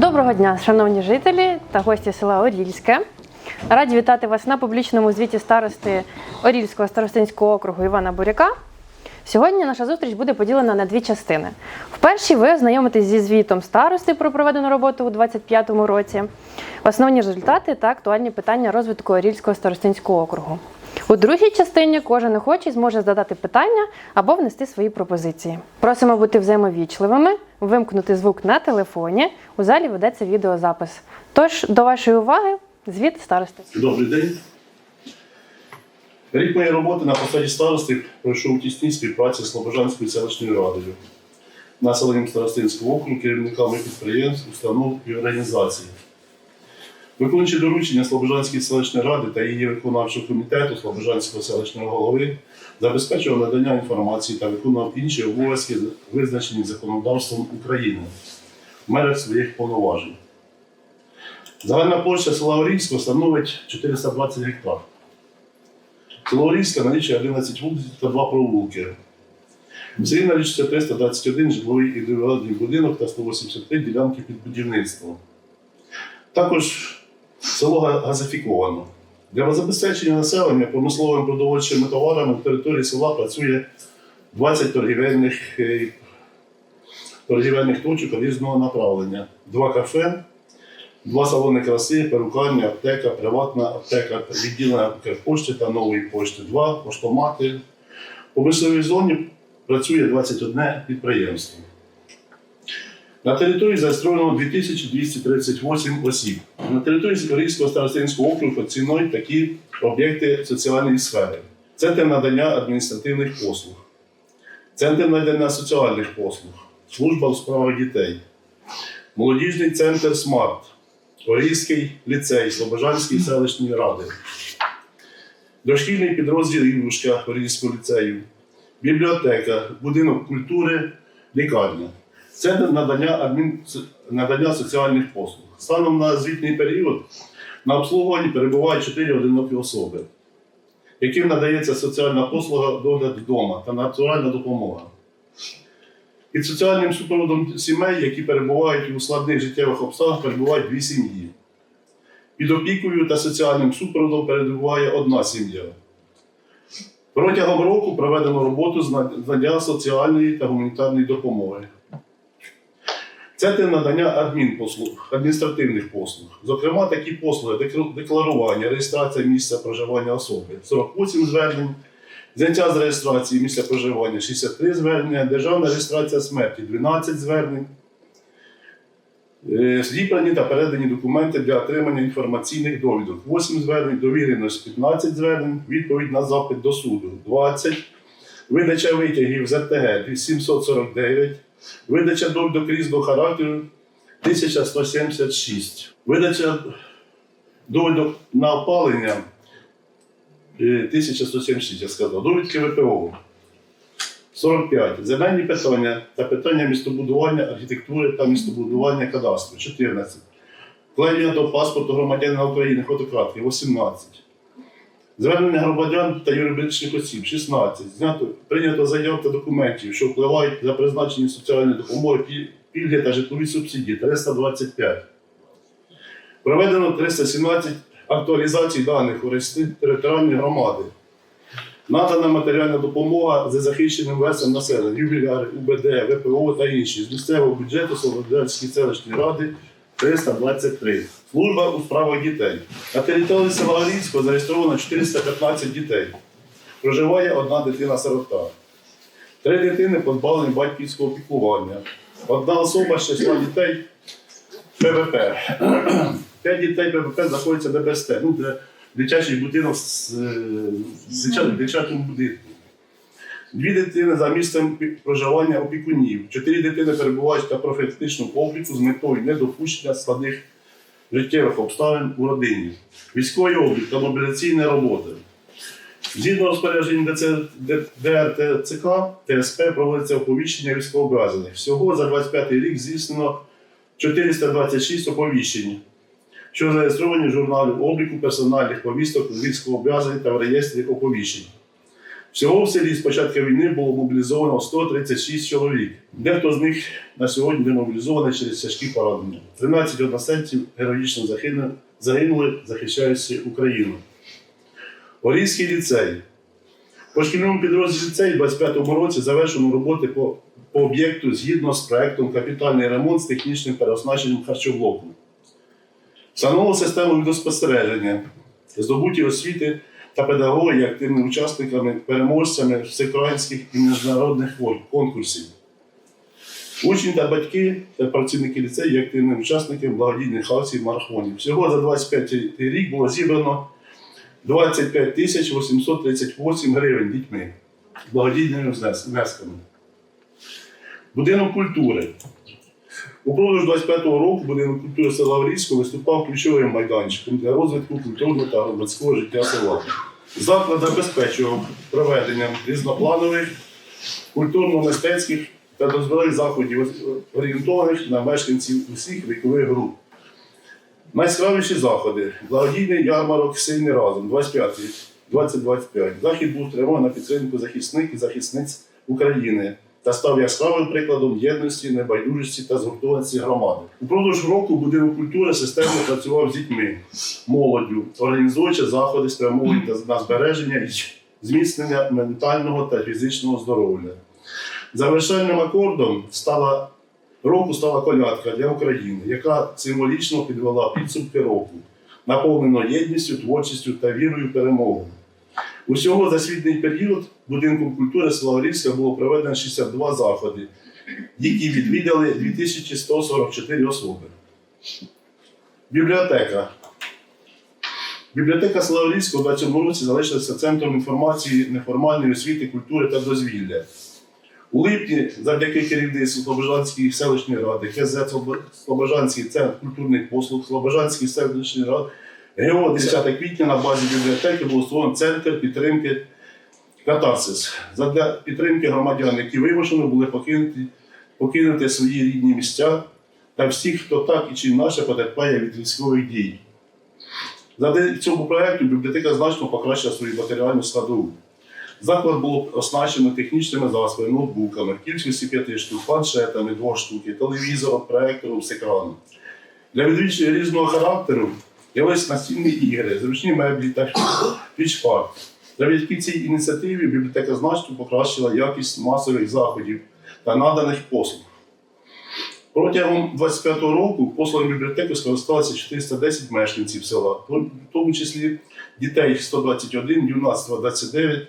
Доброго дня, шановні жителі та гості села Орільське. Раді вітати вас на публічному звіті старости Орільського старостинського округу Івана Буряка. Сьогодні наша зустріч буде поділена на дві частини. В першій ви ознайомитесь зі звітом старости про проведену роботу у 2025 році, основні результати та актуальні питання розвитку Орільського старостинського округу. У другій частині кожен охочий зможе задати питання або внести свої пропозиції. Просимо бути взаємовічливими, вимкнути звук на телефоні. У залі ведеться відеозапис. Тож до вашої уваги звіт старости. Добрий день. Рік моєї роботи на посаді старости пройшов у тісній співпраці з Слобожанською селищною радою, населенням Старостинського округу, керівниками підприємств, установ і організацій. Виконуючи доручення Слобожанської селищної ради та її виконавчого комітету Слобожанського селищного голови, забезпечував надання інформації та виконував інші обов'язки, визначені законодавством України в межах своїх повноважень. Загальна площа села Орільського становить 420 гектар. Село Орільське налічує 11 вулиць та 2 провулки. В селі налічується 321 житловий індивідуальний будинок та 183 ділянки під будівництвом. Також село газифіковано. Для забезпечення населення промисловими продовольчими товарами на території села працює 20 торгівельних, е, торгівельних точок різного направлення, два кафе, Два салони краси, перукарня, аптека, приватна аптека, відділення Укрпошти та нової пошти, два поштомати. У мисловій зоні працює 21 підприємство. На території зареєстровано 2238 осіб. На території Скорійського старостинського округу оцінують такі об'єкти соціальної сфери. Центр надання адміністративних послуг, центр надання соціальних послуг, служба у справах дітей, молодіжний центр СМАРТ, Орійський ліцей Слобожанської селищної ради, дошкільний підрозділ Ілюшка Орійського ліцею, бібліотека, будинок культури, лікарня, центр надання, адмін... надання соціальних послуг. Станом на звітний період на обслуговуванні перебувають 4 одинокі особи, яким надається соціальна послуга догляд вдома та натуральна допомога. Під соціальним супроводом сімей, які перебувають у складних життєвих обставинах, перебувають дві сім'ї. Під опікою та соціальним супроводом перебуває одна сім'я. Протягом року проведено роботу з надання соціальної та гуманітарної допомоги. Центр надання адмінпослуг, адміністративних послуг. Зокрема, такі послуги декларування, реєстрація місця проживання особи 48 звернень, Зняття з реєстрації місця проживання 63 звернення, державна реєстрація смерті 12 звернень. Е, Зібрані та передані документи для отримання інформаційних довідок 8 звернень, довіреність 15 звернень, відповідь на запит до суду 20, видача витягів з РТГ 749, видача довідок різного характеру 1176, видача довідок на опалення Е, 1176, я сказав. Довідки ВПО. 45. Земельні питання та питання містобудування, архітектури та містобудування кадастру. 14. Вкладення до паспорту громадянина України фотократки. 18. Звернення громадян та юридичних осіб 16. Знято, прийнято заяв та документів, що впливають на призначення соціальної допомоги, пільги та житлові субсидії 325. Проведено 317 актуалізацій даних у реєстрі територіальної громади. Надана матеріальна допомога за захищеним верствам населення, юбіляри, УБД, ВПО та інші з місцевого бюджету Солодянської селищної ради 323. Служба у справах дітей. На території села зареєстровано 415 дітей. Проживає одна дитина-сирота. Три дитини позбавлені батьківського піклування. Одна особа з числа дітей ПВП. П'ять дітей ПВП знаходяться в ДБСТ, ну, де дитячий будинок з з будинку. Дві дитини за місцем проживання опікунів. Чотири дитини перебувають на профілактичному обліку з метою недопущення складних життєвих обставин у родині. Військовий облік та мобілізаційні роботи. Згідно розпорядження ДРТЦК, ТСП проводиться оповіщення військовообов'язаних. Всього за 25 рік здійснено 426 оповіщень, що зареєстровані в журналі обліку персональних повісток з та в реєстрі оповіщень. Всього в селі з початку війни було мобілізовано 136 чоловік. Дехто з них на сьогодні демобілізований через тяжкі поранення. 13 односельців героїчно загинули, захищаючи Україну. Орійський ліцей. По шкільному підрозділі ліцей у 25-му році завершено роботи по, по об'єкту згідно з проектом капітальний ремонт з технічним переоснащенням харчоблоку. Встановлено систему відеоспостереження, здобуті освіти та педагоги є активними учасниками, переможцями всеукраїнських і міжнародних конкурсів. Учні та батьки та працівники ліцею є активними учасниками благодійних акцій марафонів. Всього за 25 рік було зібрано 25 тисяч 838 гривень дітьми благодійними внесками. Будинок культури. Упродовж 25-го року будинок культури села Орійського виступав ключовим майданчиком для розвитку культурного та громадського життя села. Заклад забезпечував проведенням різнопланових культурно-мистецьких та дозволих заходів, орієнтованих на мешканців усіх вікових груп. Найяскравіші заходи. Благодійний ярмарок Сильний разом 25 2025. Захід був спрямований на підтримку захисник і захисниць України та став яскравим прикладом єдності, небайдужості та згуртованості громади. Упродовж року будинок культури системно працював з дітьми, молоддю, організуючи заходи спрямовані на збереження і зміцнення ментального та фізичного здоров'я. Завершальним акордом стала року стала колядка для України, яка символічно підвела підсумки року, наповнено єдністю, творчістю та вірою в. Усього за світний період будинком культури села Орівська було проведено 62 заходи, які відвідали 2144 особи. Бібліотека. Бібліотека села Орівського в 20 році залишилася центром інформації неформальної освіти, культури та дозвілля. У липні, завдяки керівництву Слобожанської селищної ради, КЗ Слобожанський центр культурних послуг, Слобожанської селищної ради, ГО 10 квітня на базі бібліотеки був створений центр підтримки Катарсис для підтримки громадян, які вимушено були покинути, покинути свої рідні місця та всіх, хто так і чи інакше потерпає від військових дій. Завдяки цьому проєкту бібліотека значно покращила свою матеріальну складову. Заклад було оснащено технічними засобами, ноутбуками, кількості п'яти штук, планшетами, двох штуки, телевізором, проектором з екраном. Для відвідувачів різного характеру явились настільні ігри, зручні меблі та пічпарк. Завдяки цій ініціативі бібліотека значно покращила якість масових заходів та наданих послуг. Протягом 25-го року послугами бібліотеки скористалися 410 мешканців села, в тому числі дітей 121, юнацтва 29.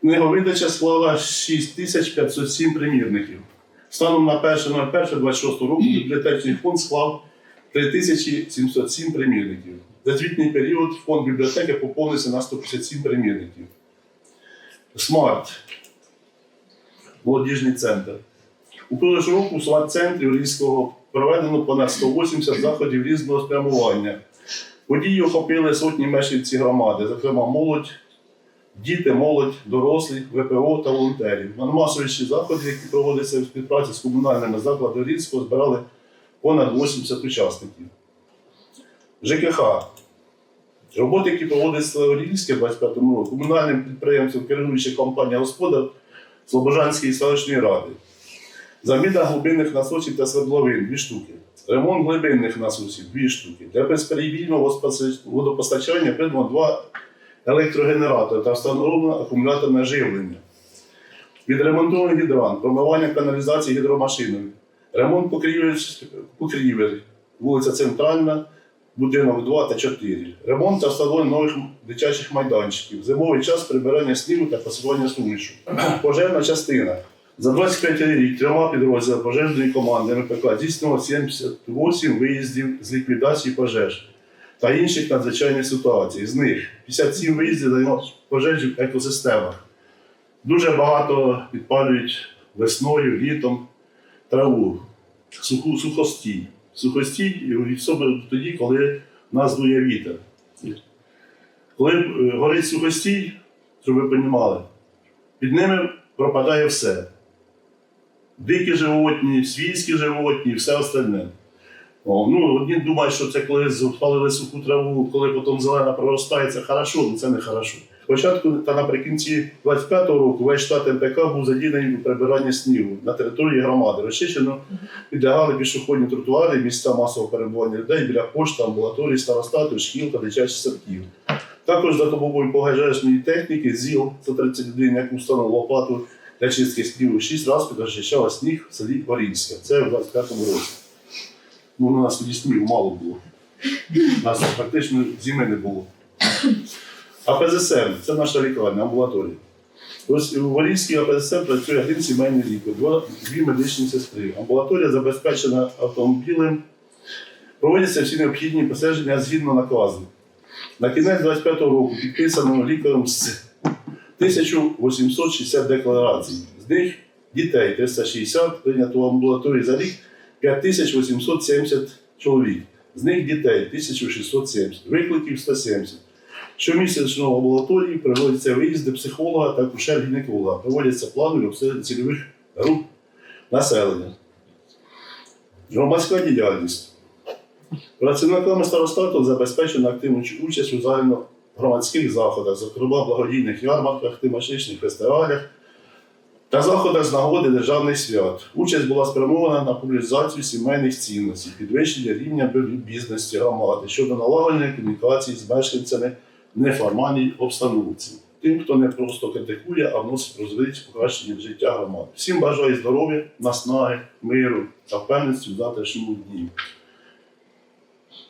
Книговидача склала 6507 примірників. Станом на 1.01.26 року бібліотечний фонд склав 3707 примірників. За звітний період фонд бібліотеки поповнився на 157 примірників. Смарт. Молодіжний центр. Упродовж року в смарт-центрі Орільського проведено понад 180 заходів різного спрямування. Події охопили сотні мешканців громади, зокрема молодь, діти, молодь, дорослі, ВПО та волонтерів. На масовіші заходи, які проводяться в співпраці з комунальними закладами Орільського, збирали понад 80 учасників. ЖКХ. Роботи, які проводить Орільське в 25 році, комунальним підприємством керуюча компанія Господар Слобожанської селищної ради. Заміна глибинних насосів та свердловин 2 штуки. Ремонт глибинних насосів 2 штуки. Для безперебійного водопостачання придбано два електрогенератори та встановлено акумуляторне живлення. Відремонтований гідрант, промивання каналізації гідромашиною, ремонт покрівель, вулиця Центральна, будинок 2 та 4. Ремонт та встановлення нових дитячих майданчиків, зимовий час прибирання снігу та посування сумішу. Пожежна частина. За 25 рік трьома підрозділами пожежної команди МПК здійснено 78 виїздів з ліквідації пожеж та інших надзвичайних ситуацій. З них 57 виїздів пожежі в екосистемах. Дуже багато підпалюють весною, літом траву, суху, сухостій. Сухостій особливо тоді, коли нас дує вітер. Коли е, горить сухостій, щоб ви розуміли, під ними пропадає все. Дикі животні, свійські животні все остальне. О, ну, одні думають, що це коли спалили суху траву, коли потім зелена проростає, це хорошо, але це не хорошо. Спочатку та наприкінці 25-го року весь штат МПК був задіяний у прибиранні снігу на території громади. Розчищено підлягали пішохідні тротуари, місця масового перебування людей біля пошти, амбулаторій, старостатів, шкіл та дитячих садків. Також за допомогою пожежної техніки ЗІЛ 131, яку лопату для чистки снігу, 6 разів підрозчищала сніг в селі Орільське. Це в 25-му році. Ну, у нас тоді снігу мало було. У нас практично зими не було. АПЗСМ це наша лікарня, амбулаторія. Ось у Валійській АПЗСМ працює один сімейний лікар, дві медичні сестри. Амбулаторія забезпечена автомобілем. Проводяться всі необхідні посадження згідно наказу. На кінець 25-го року підписано лікарем з 1860 декларацій. З них дітей 360, прийнято в амбулаторії за рік 5870 чоловік. З них дітей 1670, викликів 170. Щомісячно в амбулаторії проводяться виїзди психолога та акушер-гінеколога. Проводяться планові обстеження цільових груп населення. Громадська діяльність. Працівниками старостату забезпечено активну участь у загальногромадських заходах, зокрема благодійних ярмарках, тематичних фестивалях та заходах з нагоди державних свят. Участь була спрямована на популяризацію сімейних цінностей, підвищення рівня бізнесу громади щодо налагодження комунікації з мешканцями неформальній обстановці. Тим, хто не просто критикує, а вносить розвитку покращення життя громади. Всім бажаю здоров'я, наснаги, миру та впевненості в завтрашньому дні.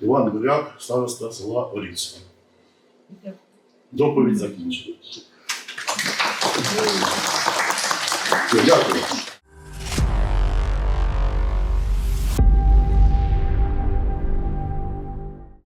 Іван Буряк, староста села Оріцька. Доповідь закінчена. Дякую.